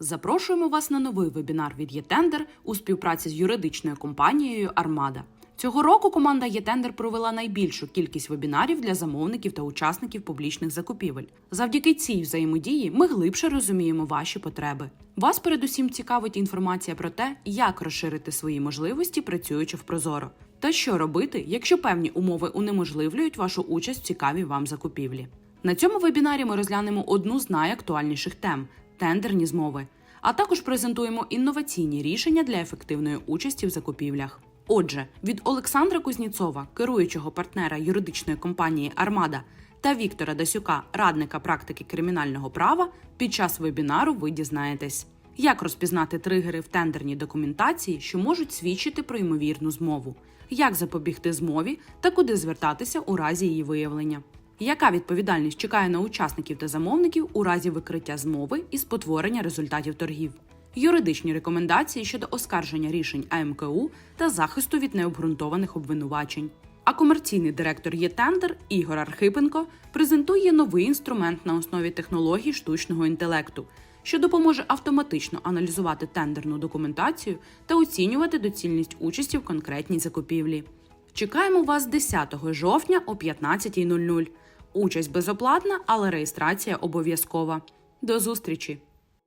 Запрошуємо вас на новий вебінар від ЄТендер у співпраці з юридичною компанією Армада. Цього року команда ЄТендер провела найбільшу кількість вебінарів для замовників та учасників публічних закупівель. Завдяки цій взаємодії ми глибше розуміємо ваші потреби. Вас передусім цікавить інформація про те, як розширити свої можливості, працюючи в Прозоро, та що робити, якщо певні умови унеможливлюють вашу участь в цікавій вам закупівлі. На цьому вебінарі ми розглянемо одну з найактуальніших тем тендерні змови, а також презентуємо інноваційні рішення для ефективної участі в закупівлях. Отже, від Олександра Кузніцова, керуючого партнера юридичної компанії Армада, та Віктора Дасюка, радника практики кримінального права, під час вебінару ви дізнаєтесь, як розпізнати тригери в тендерній документації, що можуть свідчити про ймовірну змову, як запобігти змові та куди звертатися у разі її виявлення. Яка відповідальність чекає на учасників та замовників у разі викриття змови і спотворення результатів торгів? Юридичні рекомендації щодо оскарження рішень АМКУ та захисту від необґрунтованих обвинувачень. А комерційний директор ЄТендер Ігор Архипенко презентує новий інструмент на основі технологій штучного інтелекту, що допоможе автоматично аналізувати тендерну документацію та оцінювати доцільність участі в конкретній закупівлі. Чекаємо вас 10 жовтня о 15.00. Участь безоплатна, але реєстрація обов'язкова. До зустрічі!